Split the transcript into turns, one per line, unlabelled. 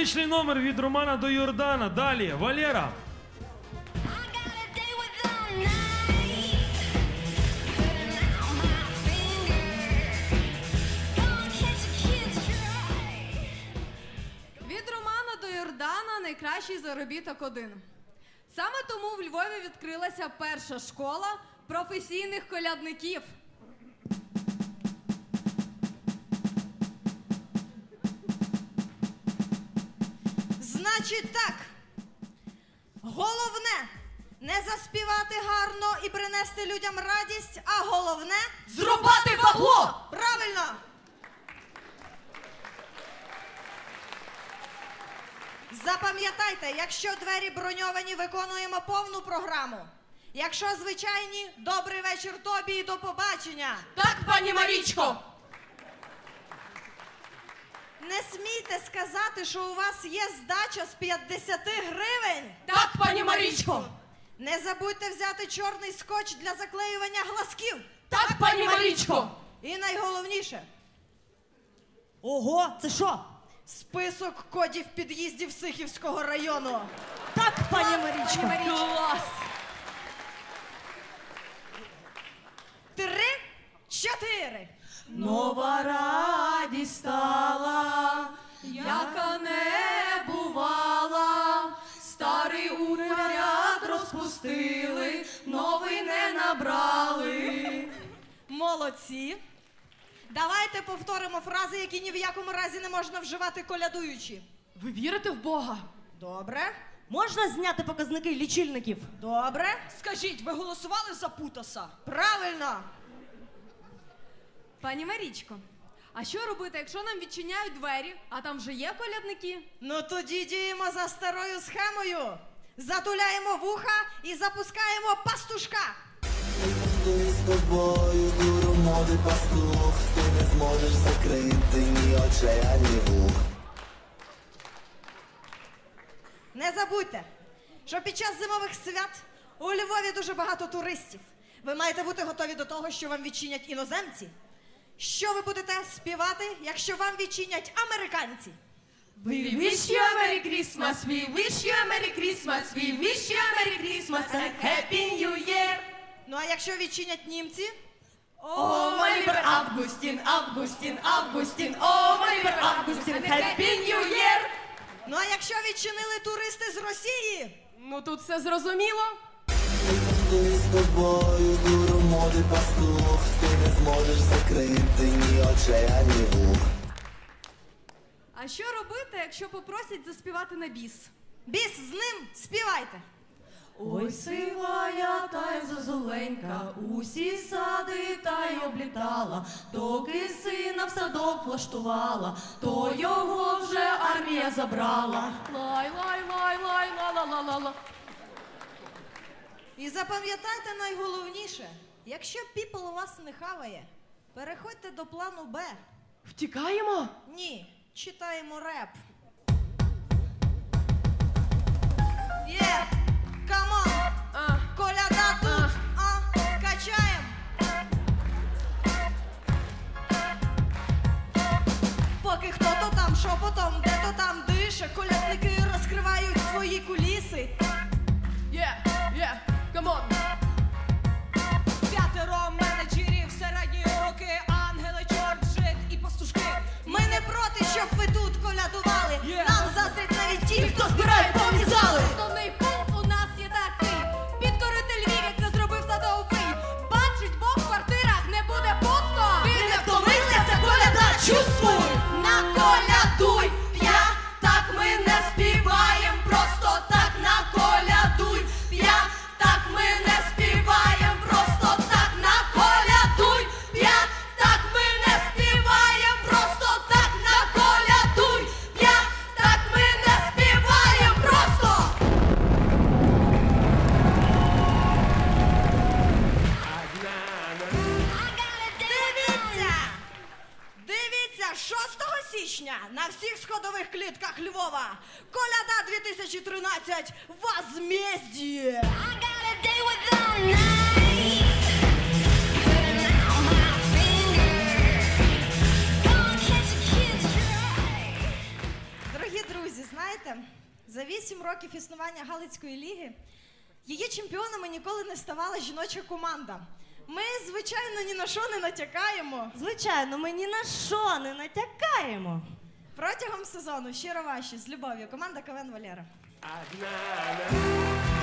Музичний номер від Романа до Йордана. Далі, Валера.
Від Романа до Йордана найкращий заробіток один. Саме тому в Львові відкрилася перша школа професійних колядників.
Значить так. Головне не заспівати гарно і принести людям радість, а головне
Зрубати бабло!
правильно. Запам'ятайте, якщо двері броньовані, виконуємо повну програму. Якщо звичайні, добрий вечір тобі і до побачення.
Так, пані Марічко!
Не смійте сказати, що у вас є здача з 50 гривень.
Так, пані Марічко!
Не забудьте взяти чорний скотч для заклеювання глазків.
Так, пані Марічко!
І найголовніше
Ого, це що?
список кодів під'їздів Сихівського району.
Так, пані Марічко.
Клас!
Три, чотири.
Нова радість стала, яка не бувала. Старий уряд розпустили, новий не набрали.
Молодці. Давайте повторимо фрази, які ні в якому разі не можна вживати колядуючи.
Ви вірите в Бога?
Добре,
Можна зняти показники лічильників?
добре,
Скажіть, ви голосували за Путаса?
правильно.
Пані Марічко, а що робити, якщо нам відчиняють двері, а там вже є колядники?
Ну тоді діємо за старою схемою. Затуляємо вуха і запускаємо пастушка.
Ти з тобою дуру пастух, ти не зможеш закрити ні очей, ані вух.
Не забудьте, що під час зимових свят у Львові дуже багато туристів. Ви маєте бути готові до того, що вам відчинять іноземці. Що ви будете співати, якщо вам відчинять американці?
We wish you a Merry Christmas, we wish you a Merry Christmas, we wish you a Merry Christmas and Happy New Year.
Ну а якщо відчинять німці?
О, Малібер Августін, Августін, Августін, о, Малібер Августін, Happy New Year.
Ну а якщо відчинили туристи з Росії?
Ну тут все зрозуміло.
Ти з тобою дуру моди пастух, ти не зможеш закрити ні очей, ані вух.
А що робити, якщо попросять заспівати на біс?
Біс з ним співайте.
Ой, сивая та й зозуленька, усі сади та й облітала, доки сина в садок влаштувала, то його вже армія забрала. Лай, лай, лай, лай, ла ла ла ла ла
І запам'ятайте найголовніше: якщо піпл у вас не хаває, переходьте до плану Б.
Втікаємо?
Ні, читаємо реп. Є! Камон! Коляда тут! А, качаєм! Поки хто то там шепотом, де то там дише, колядники розкривають свої куліси. Січня на всіх сходових клітках Львова. Коляда 2013 Возмездіє! Дорогі друзі, Друзі, знаєте, за вісім років існування Галицької ліги її чемпіонами ніколи не ставала жіноча команда. Ми, звичайно, ні на що не натякаємо.
Звичайно, ми ні на що не натякаємо.
Протягом сезону щиро ваші з любов'ю. Команда КВН Валера.
Валера,